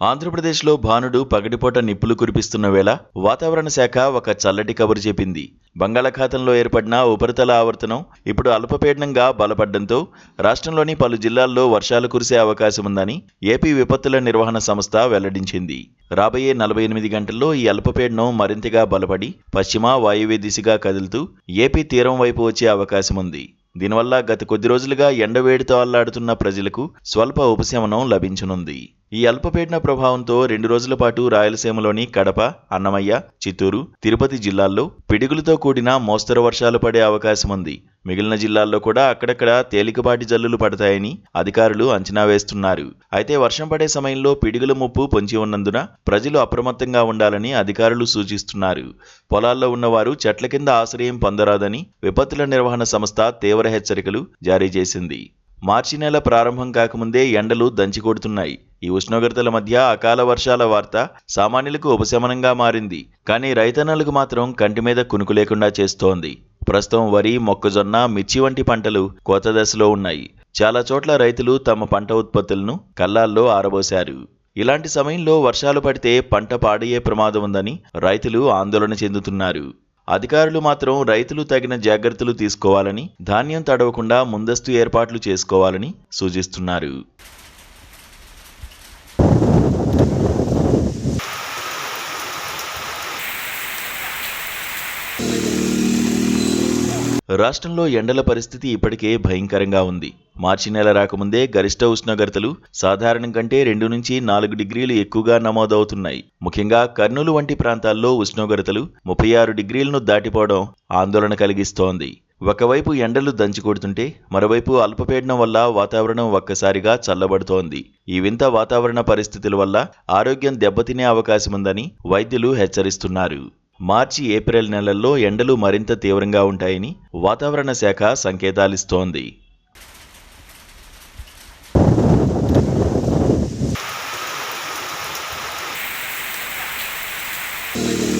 ఆంధ్రప్రదేశ్లో భానుడు పగటిపూట నిప్పులు కురిపిస్తున్న వేళ వాతావరణ శాఖ ఒక చల్లటి కబురు చెప్పింది. బంగాళాఖాతంలో ఏర్పడిన ఉపరితల ఆవర్తనం ఇప్పుడు అల్పపీడనంగా బలపడడంతో రాష్ట్రంలోని పలు జిల్లాల్లో వర్షాలు కురిసే అవకాశం ఉందని ఏపీ విపత్తుల నిర్వహణ సంస్థ వెల్లడించింది. రాబోయే నలభై ఎనిమిది గంటల్లో ఈ అల్పపీడనం మరింతగా బలపడి పశ్చిమ వాయువ్య దిశగా కదులుతూ ఏపీ తీరం వైపు వచ్చే అవకాశం ఉంది దీనివల్ల గత కొద్ది రోజులుగా ఎండవేడితో అల్లాడుతున్న ప్రజలకు స్వల్ప ఉపశమనం లభించనుంది. ఈ అల్పపీడన ప్రభావంతో రెండు రోజుల పాటు రాయలసీమలోని కడప అన్నమయ్య చిత్తూరు తిరుపతి జిల్లాల్లో పిడుగులతో కూడిన మోస్తరు వర్షాలు పడే అవకాశం ఉంది మిగిలిన జిల్లాల్లో కూడా అక్కడక్కడ తేలికపాటి జల్లులు పడతాయని అధికారులు అంచనా వేస్తున్నారు. అయితే వర్షం పడే సమయంలో పిడుగుల ముప్పు పొంచి ఉన్నందున ప్రజలు అప్రమత్తంగా ఉండాలని అధికారులు సూచిస్తున్నారు. పొలాల్లో ఉన్నవారు చెట్ల కింద ఆశ్రయం పొందరాదని విపత్తుల నిర్వహణ సంస్థ తీవ్ర హెచ్చరికలు జారీ చేసింది. మార్చి నెల ప్రారంభం కాకముందే ఎండలు దంచికొడుతున్నాయి. ఈ ఉష్ణోగ్రతల మధ్య అకాల వర్షాల వార్త సామాన్యులకు ఉపశమనంగా మారింది. కానీ రైతన్నలకు మాత్రం కంటి మీద కునుకు లేకుండా చేస్తోంది. ప్రస్తుతం వరి మొక్కజొన్న మిర్చి వంటి పంటలు కోత దశలో ఉన్నాయి. చాలా చోట్ల రైతులు తమ పంట ఉత్పత్తులను కల్లాల్లో ఆరబోశారు. ఇలాంటి సమయంలో వర్షాలు పడితే పంట పాడయ్యే ప్రమాదం ఉందని రైతులు ఆందోళన చెందుతున్నారు. అధికారులు మాత్రం రైతులు తగిన జాగ్రత్తలు తీసుకోవాలని ధాన్యం తడవకుండా ముందస్తు ఏర్పాట్లు చేసుకోవాలని సూచిస్తున్నారు. రాష్ట్రంలో ఎండల పరిస్థితి ఇప్పటికే భయంకరంగా ఉంది. మార్చి నెల రాకముందే గరిష్ట ఉష్ణోగ్రతలు సాధారణం కంటే రెండు నుంచి నాలుగు డిగ్రీలు ఎక్కువగా నమోదవుతున్నాయి. ముఖ్యంగా కర్నూలు వంటి ప్రాంతాల్లో ఉష్ణోగ్రతలు ముప్పై ఆరు డిగ్రీలను దాటిపోవడం ఆందోళన కలిగిస్తోంది. ఒకవైపు ఎండలు దంచికొడుతుంటే మరోవైపు అల్పపీడనం వల్ల వాతావరణం ఒక్కసారిగా చల్లబడుతోంది. ఈ వింత వాతావరణ పరిస్థితుల వల్ల ఆరోగ్యం దెబ్బతినే అవకాశముందని వైద్యులు హెచ్చరిస్తున్నారు. మార్చి ఏప్రిల్ నెలల్లో ఎండలు మరింత తీవ్రంగా ఉంటాయని వాతావరణ శాఖ సంకేతాలిస్తోంది. Thank